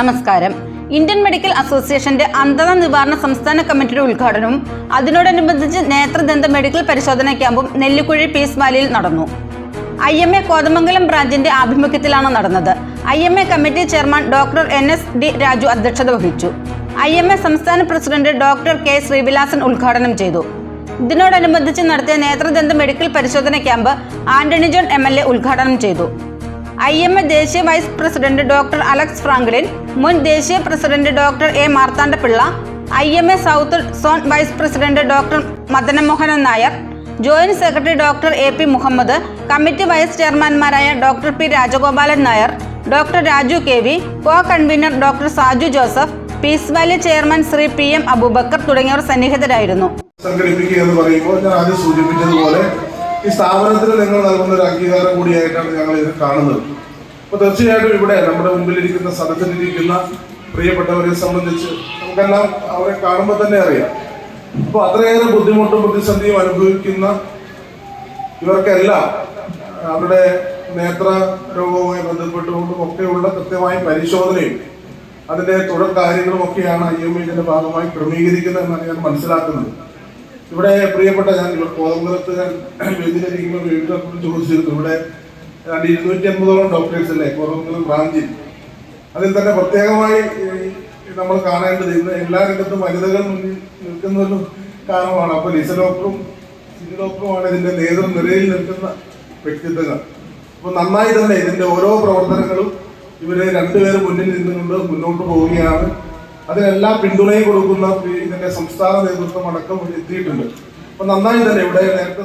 നമസ്കാരം. Indian medical അസോസിയേഷന്റെ അന്ധത നിവാരണ സംസ്ഥാന കമ്മിറ്റിയുടെ ഉദ്ഘാടനവും അതിനോടനുബന്ധിച്ച് നേത്രദന്ത മെഡിക്കൽ പരിശോധന ക്യാമ്പും നെല്ലിക്കുഴി പീസ് വാലിയിൽ നടന്നു. ഐ എം എ കോതമംഗലം ബ്രാഞ്ചിന്റെ ആഭിമുഖ്യത്തിലാണ് നടന്നത്. I M A committee chairman doctor N S D Raju അധ്യക്ഷത വഹിച്ചു. ഐ എം എ സംസ്ഥാന പ്രസിഡന്റ് ഡോക്ടർ കെ ശ്രീവിലാസൻ ഉദ്ഘാടനം ചെയ്തു. ഇതിനോടനുബന്ധിച്ച് നടത്തിയ നേത്രദന്ത മെഡിക്കൽ പരിശോധന camp Antony John M L A ഉദ്ഘാടനം ചെയ്തു. ഐ എം എ ദേശീയ vice president doctor Alex Franklin മുൻ ദേശീയ president doctor A Marthandapillai I M A south zone vice president doctor Madanamohanan Nair joint secretary doctor A P Muhammad committee vice ചെയർമാൻമാരായ doctor P Rajagopalan Nair doctor Raju K V co convener doctor Saju Joseph Peace Valley chairman Shri P M Abubakar തുടങ്ങിയവർ സന്നിഹിതരായിരുന്നു. സംഘടിപ്പിക്കുക എന്ന് പറയുമ്പോൾ ഞാൻ ആദ്യം സൂചിപ്പിച്ചതുപോലെ ഈ സ്ഥാപനത്തിന് നിങ്ങൾ നൽകുന്ന ഒരു അംഗീകാരം കൂടിയായിട്ടാണ് ഞങ്ങൾ ഇത് കാണുന്നത്. അപ്പോൾ തീർച്ചയായിട്ടും ഇവിടെ നമ്മുടെ മുമ്പിലിരിക്കുന്ന സദസ്സിലിരിക്കുന്ന പ്രിയപ്പെട്ടവരെ സംബന്ധിച്ച് നമുക്കെല്ലാം അവരെ കാണുമ്പോൾ തന്നെ അറിയാം. അപ്പോൾ അത്രയേറെ ബുദ്ധിമുട്ടും പ്രതിസന്ധിയും അനുഭവിക്കുന്ന ഇവർക്കെല്ലാം അവരുടെ നേത്ര രോഗവുമായി ബന്ധപ്പെട്ടുകൊണ്ടും ഒക്കെയുള്ള കൃത്യമായ പരിശോധനയും അതിന്റെ തുടർ കാര്യങ്ങളും ഒക്കെയാണ് ഐ എം ഇതിന്റെ ഭാഗമായി ക്രമീകരിക്കുന്നത് എന്നാണ് ഞാൻ മനസ്സിലാക്കുന്നത്. ഇവിടെ പ്രിയപ്പെട്ട ഞാൻ കോതമ്പലത്ത് ഞാൻ വേദിയിലിരിക്കുമ്പോൾ കുറിച്ച് ചോദിച്ചിരുന്നു. ഇവിടെ ഇരുന്നൂറ്റി അമ്പതോളം ഡോക്ടേഴ്സ് അല്ലേ കോതമ്പലം ബ്രാഞ്ചിൽ അതിൽ തന്നെ പ്രത്യേകമായി നമ്മൾ കാണേണ്ടത് ഇന്ന് എല്ലാ രംഗത്തും വനിതകൾ മുന്നിൽ നിൽക്കുന്ന ഒരു കാരണമാണ്. അപ്പോൾ ലിസ ഡോക്ടറും സിജി ഡോക്ടറുമാണ് ഇതിന്റെ നേതൃനിരയിൽ നിൽക്കുന്ന വ്യക്തിത്വങ്ങൾ. അപ്പോൾ നന്നായി തന്നെ ഇതിന്റെ ഓരോ പ്രവർത്തനങ്ങളും ഇവർ രണ്ടുപേരും മുന്നിൽ നിന്നുകൊണ്ട് മുന്നോട്ട് പോവുകയാണ്. അതിനെല്ലാം പിന്തുണയും കൊടുക്കുന്ന ഇതിന്റെ സംസ്ഥാന നേതൃത്വം അടക്കം എത്തിയിട്ടുണ്ട്. അപ്പൊ നന്നായി തന്നെ ഇവിടെ നേരത്തെ